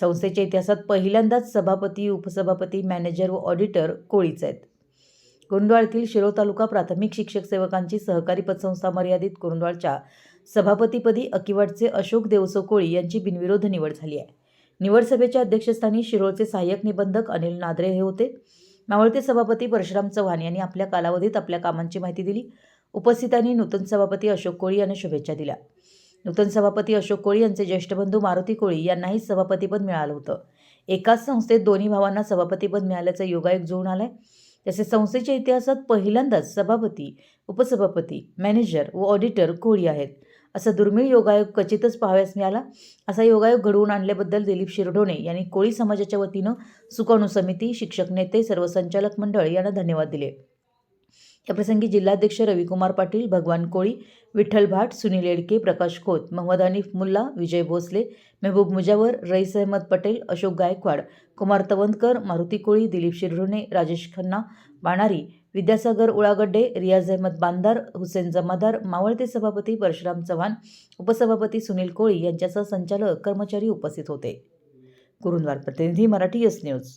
संस्थेच्या इतिहासात पहिल्यांदाच सभापती उपसभापती मॅनेजर व ऑडिटर कोळीच आहेत. कुरुंदवाड शिरो तालुका प्राथमिक शिक्षक सेवकांची सहकारी पतसंस्था मर्यादित कुरुंदवाडच्या सभापतीपदी अकिवाडचे अशोक देवसो कोळी यांची बिनविरोध निवड झाली आहे. निवड सभेच्या अध्यक्षस्थानी शिरोळचे सहाय्यक निबंधक अनिल नादरे हे होते. मावळते सभापती परशुराम चव्हाण यांनी आपल्या कालावधीत आपल्या कामांची माहिती दिली. उपस्थितांनी नूतन सभापती अशोक कोळी यांना शुभेच्छा दिल्या. नूतन सभापती अशोक कोळी यांचे ज्येष्ठ बंधू मारुती कोळी यांनाही सभापतीपद मिळालं होतं. एकाच संस्थेत दोन्ही भावांना सभापतीपद मिळाल्याचा योगायोग जुळून आलाय. तसेच संस्थेच्या इतिहासात पहिल्यांदाच सभापती उपसभापती मॅनेजर व ऑडिटर कोळी आहेत. असा दुर्मिळ योगायोग क्वचितच पाहाव्यास मिळाला. असा योगायोग घडवून आणल्याबद्दल दिलीप शिरढोणे यांनी कोळी समाजाच्या वतीनं सुकाणू समिती शिक्षक नेते सर्व संचालक मंडळ यांना धन्यवाद दिले. याप्रसंगी जिल्हाध्यक्ष रविकुमार पाटील भगवान कोळी विठ्ठल भाट सुनील येडके प्रकाश खोत मोहम्मद हनीफ मुल्ला विजय भोसले मेहबूब मुजावर रईस अहमद पटेल अशोक गायकवाड कुमार तवंतकर मारुती कोळी दिलीप शिरढोणे राजेश खन्ना बाणारी विद्यासागर उळागड्डे रियाज अहमद बांदार हुसेन जमादार मावळते सभापती परशुराम चव्हाण उपसभापती सुनील कोळी यांच्यासह संचालक कर्मचारी उपस्थित होते. कुरुंदवार प्रतिनिधी मराठी यस न्यूज